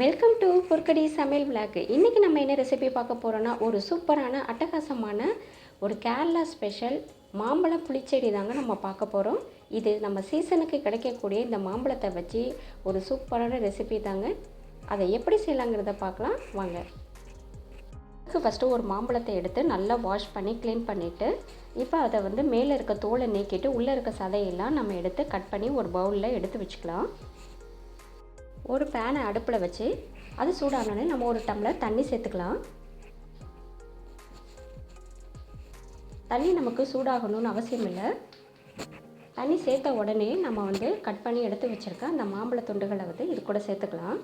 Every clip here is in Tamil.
வெல்கம் டு பொற்கடி சமையல் விளாக்கு இன்றைக்கி நம்ம என்ன ரெசிபி பார்க்க போகிறோன்னா ஒரு சூப்பரான அட்டகாசமான ஒரு கேரளா ஸ்பெஷல் மாம்பழ புளிச்செடி தாங்க நம்ம பார்க்க போகிறோம் இது நம்ம சீசனுக்கு கிடைக்கக்கூடிய இந்த மாம்பழத்தை வச்சு ஒரு சூப்பரான ரெசிபி தாங்க. அதை எப்படி செய்யலாங்கிறத பார்க்கலாம். வாங்க. அதுக்கு ஃபஸ்ட்டு ஒரு மாம்பழத்தை எடுத்து நல்லா வாஷ் பண்ணி க்ளீன் பண்ணிவிட்டு இப்போ அதை வந்து மேலே இருக்க தோலை நீக்கிட்டு உள்ளே இருக்க சதையெல்லாம் நம்ம எடுத்து கட் பண்ணி ஒரு பவுலில் எடுத்து வச்சுக்கலாம். ஒரு பேனை அடுப்பில் வச்சு அது சூடானோடனே நம்ம ஒரு டம்ளர் தண்ணி சேர்த்துக்கலாம். தண்ணி நமக்கு சூடாகணும்னு அவசியம் இல்லை. தண்ணி சேர்த்த உடனே நம்ம வந்து கட் பண்ணி எடுத்து வச்சுருக்க அந்த மாம்பழ துண்டுகளை வந்து இது கூட சேர்த்துக்கலாம்.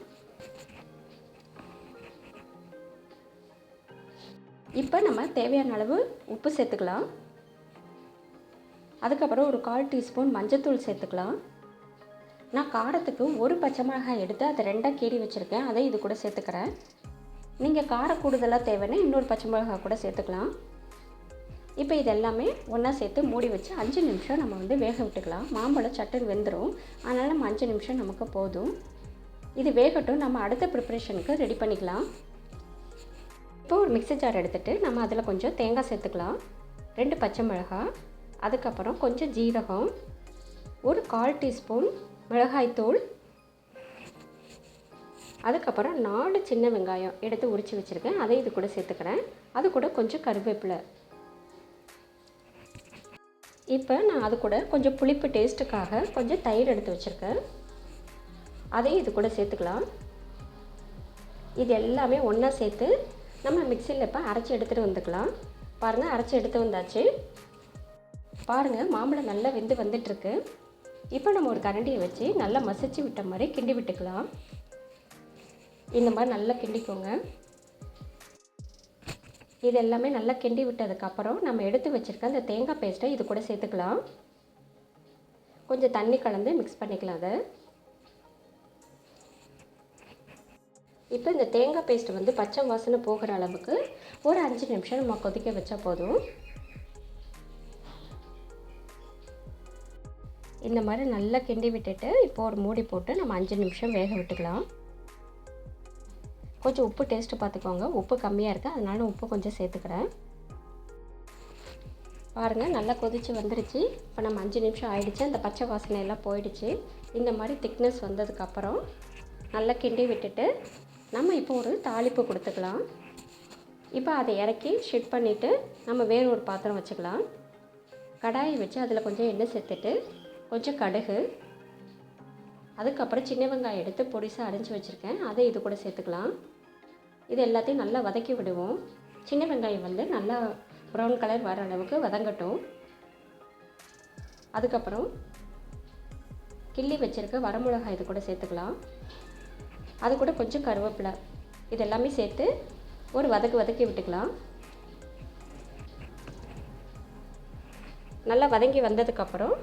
இப்போ நம்ம தேவையான அளவு உப்பு சேர்த்துக்கலாம். அதுக்கப்புறம் ஒரு கால் டீஸ்பூன் மஞ்சத்தூள் சேர்த்துக்கலாம். நான் காரத்துக்கு ஒரு பச்சை மிளகாய் எடுத்து அதை ரெண்டாக கீறி வச்சுருக்கேன். அதை இது கூட சேர்த்துக்கிறேன். நீங்கள் காரம் கூடுதலாக தேவைன்னா இன்னொரு பச்சை மிளகாய் கூட சேர்த்துக்கலாம். இப்போ இது எல்லாமே ஒன்றா சேர்த்து மூடி வச்சு அஞ்சு நிமிஷம் நம்ம வந்து வேக விட்டுக்கலாம். மாம்பழம் சட்டுன்னு வெந்துடும் அதனால் நம்ம அஞ்சு நிமிஷம் நமக்கு போதும். இது வேகட்டும். நம்ம அடுத்த ப்ரிப்ரேஷனுக்கு ரெடி பண்ணிக்கலாம். இப்போ ஒரு மிக்ஸி ஜார் எடுத்துகிட்டு நம்ம அதில் கொஞ்சம் தேங்காய் சேர்த்துக்கலாம். ரெண்டு பச்சை மிளகாய். அதுக்கப்புறம் கொஞ்சம் ஜீரகம். ஒரு கால் டீஸ்பூன் மிளகாய்த்தூள் அதுக்கப்புறம் நாலு சின்ன வெங்காயம் எடுத்து உரித்து வச்சுருக்கேன். அதை இது கூட சேர்த்துக்கிறேன். அது கூட கொஞ்சம் கருவேப்பிலை. இப்போ நான் அது கூட கொஞ்சம் புளிப்பு டேஸ்ட்டுக்காக கொஞ்சம் தயிர் எடுத்து வச்சுருக்கேன். அதையும் இது கூட சேர்த்துக்கலாம். இது எல்லாமே ஒன்றா சேர்த்து நம்ம மிக்சியில் இப்போ அரைச்சி எடுத்துகிட்டு வந்துக்கலாம். பாருங்கள் அரைச்சி எடுத்து வந்தாச்சு. பாருங்கள் மாம்பழம் நல்லா வெந்து வந்துட்டுருக்கு இப்போ நம்ம ஒரு கரண்டியை வச்சு நல்லா மசிச்சு விட்ட மாதிரி கிண்டி விட்டுக்கலாம். இந்த மாதிரி நல்லா கிண்டிக்கோங்க. இது எல்லாமே நல்லா கிண்டி விட்டதுக்கப்புறம் நம்ம எடுத்து வச்சுருக்க அந்த தேங்காய் பேஸ்ட்டை இது கூட சேர்த்துக்கலாம். கொஞ்சம் தண்ணி கலந்து மிக்ஸ் பண்ணிக்கலாம் அதை. இப்போ இந்த தேங்காய் பேஸ்ட் வந்து பச்சை வாசனை போகிற அளவுக்கு ஒரு அஞ்சு நிமிஷம் நம்ம கொதிக்க வச்சா போதும். இந்த மாதிரி நல்லா கிண்டி விட்டுட்டு இப்போ ஒரு மூடி போட்டு நம்ம அஞ்சு நிமிஷம் வேக விட்டுக்கலாம். கொஞ்சம் உப்பு டேஸ்ட்டு பார்த்துக்கோங்க. உப்பு கம்மியாக இருக்குது அதனால உப்பு கொஞ்சம் சேர்த்துக்கிறேன். பாருங்கள் நல்லா கொதித்து வந்துருச்சு. இப்போ நம்ம அஞ்சு நிமிஷம் ஆயிடுச்சு. அந்த பச்சை வாசனை எல்லாம் போயிடுச்சு. இந்த மாதிரி திக்னஸ் வந்ததுக்கப்புறம் நல்லா கிண்டி விட்டுட்டு நம்ம இப்போ ஒரு தாளிப்பு கொடுத்துக்கலாம். இப்போ அதை இறக்கி ஷிட் பண்ணிவிட்டு நம்ம வேறு ஒரு பாத்திரம் வச்சுக்கலாம். கடாயை வச்சு அதில் கொஞ்சம் எண்ணெய் சேர்த்துட்டு கொஞ்சம் கடுகு. அதுக்கப்புறம் சின்ன வெங்காயம் எடுத்து பொடிசாக அரைஞ்சி வச்சுருக்கேன். அதை இது கூட சேர்த்துக்கலாம். இது எல்லாத்தையும் நல்லா வதக்கி விடுவோம். சின்ன வெங்காயம் வந்து நல்லா ப்ரௌன் கலர் வர அளவுக்கு வதங்கட்டும். அதுக்கப்புறம் கிள்ளி வச்சுருக்க வரமிளகாய் இது கூட சேர்த்துக்கலாம். அது கூட கொஞ்சம் கருவேப்பிலை. இது எல்லாமே சேர்த்து ஒரு வதக்கு வதக்கி விட்டுக்கலாம். நல்லா வதங்கி வந்ததுக்கப்புறம்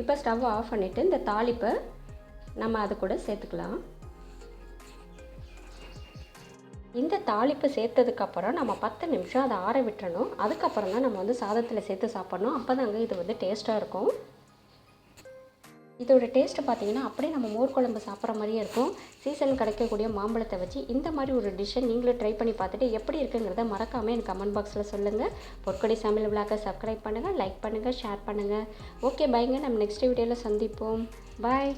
இப்போ ஸ்டவ் ஆஃப் பண்ணிவிட்டு இந்த தாளிப்பை நம்ம அது கூட சேர்த்துக்கலாம். இந்த தாளிப்பு சேர்த்ததுக்கப்புறம் நம்ம பத்து நிமிஷம் அதை ஆற விட்டுறணும். அதுக்கப்புறம் தான் நம்ம வந்து சாதத்தில் சேர்த்து சாப்பிட்ணும். அப்போ தாங்க இது வந்து டேஸ்ட்டாக இருக்கும். இதோட டேஸ்ட்டு பார்த்தீங்கன்னா அப்படியே நம்ம மோர் குழம்பு சாப்பிட்ற மாதிரியே இருக்கும். சீசன் கிடைக்கக்கூடிய மாம்பழத்தை வச்சு இந்த மாதிரி ஒரு டிஷ்ஷை நீங்களும் ட்ரை பண்ணி பார்த்துட்டு எப்படி இருக்குங்கிறத மறக்காமல் எனக்கு கமெண்ட் பாக்ஸில் சொல்லுங்கள் பொற்கொடி சமையல் விழாக்க சப்ஸ்கிரைப் பண்ணுங்கள் லைக் பண்ணுங்கள் ஷேர் பண்ணுங்கள் ஓகே பாய்ங்க நம்ம நெக்ஸ்ட் வீடியோவில் சந்திப்போம். பாய்